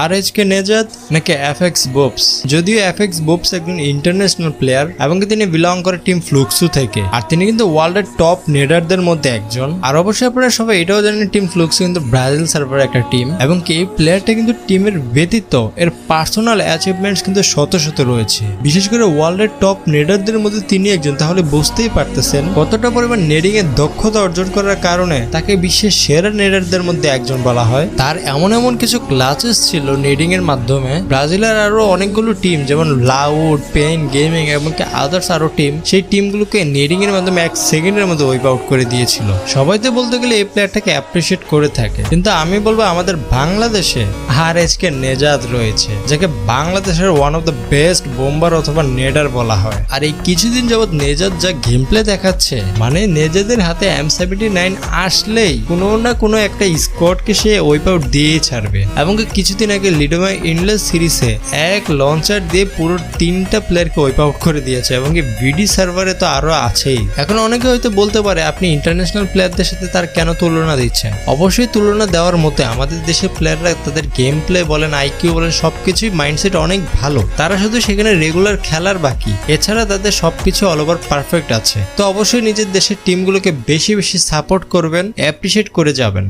আর H K নেজাত নাকি F x বোপস যদিও F x বোপস একজন ইন্টারন্যাশনাল প্লেয়ার এবং তিনি বিলং করে টিম ফ্লুক্সু থেকে। আর তিনি কিন্তু ওয়ার্ল্ডের টপ নেডারদের মধ্যে একজন। আর অবশ্যই আপনারা সবাই এটাও জানেন টিম ফ্লুক্সু কিন্তু ব্রাজিল সার্ভারের একটা টিম এবং কি এই প্লেয়ারটা কিন্তু টিমের ব্যতীত এর পার্সোনাল অ্যাচিভমেন্টস কিন্তু শত শত রয়েছে। বিশেষ করে ওয়ার্ল্ডের টপ নেডারদের মধ্যে তিনি একজন, তাহলে বুঝতেই পারতেছেন কতটা পরিমাণ নেডিং এর দক্ষতা অর্জন করার কারণে তাকে বিশ্বের সেরা নেডারদের মধ্যে একজন বলা হয়। তার এমন এমন কিছু ক্লাচেস ছিল নেডিং এর মাধ্যমে। ব্রাজিলের আরও অনেকগুলো টিম যেমন লাউড, পেন, গেমিং এবং আদার্স আরও টিম সেই টিমগুলোকে নেডিং এর মাধ্যমে এক সেকেন্ডের মধ্যে ওয়াইপ আউট করে দিয়েছিল। সবাই তো বলতে গেলে এই প্লেয়ারটাকে অ্যাপ্রিসিয়েট করে থাকে। কিন্তু আমি বলব আমাদের বাংলাদেশে আর কে নেজাদ রয়েছে, যাকে বাংলাদেশের one of the best bomber অথবা নেডার বলা হয়। আর এই কিছুদিন যাবৎ নেজাদ যা গেম প্লে দেখাচ্ছে মানে নেজাদের হাতে এম সেভেন্টি নাইন আসলেই কোনো না কোনো একটা স্কোয়াডকে সে ওয়াইপ আউট দিয়েই ছাড়বে। এবং কিছুদিন আগে লিডোমা ইনলেস সিরিজে এক লঞ্চার দিয়ে পুরো তিনটা প্লেয়ারকে ওয়াইপ আউট করে দিয়েছে এবং কি ভিডি সার্ভারে তো আরও আছেই। এখন অনেকে হয়তো বলতে পারে, আপনি ইন্টারন্যাশনাল প্লেয়ারদের সাথে তার কেন তুলনা দিচ্ছেন? অবশ্যই তুলনা দেওয়ার মতে আমাদের দেশের প্লেয়াররা তাদের গেম প্লে বলেন আইকিউ বলেন, সবকিছুই মাইন্ডসেট অনেক ভালো। তারা শুধু সেখানে রেগুলার খেলার বাকি। এছাড়া তাদের সবকিছু অল ওভার পারফেক্ট আছে। তো অবশ্যই নিজের দেশের টিমগুলোকে বেশি বেশি সাপোর্ট করবেন অ্যাপ্রিসিয়েট করে যাবেন।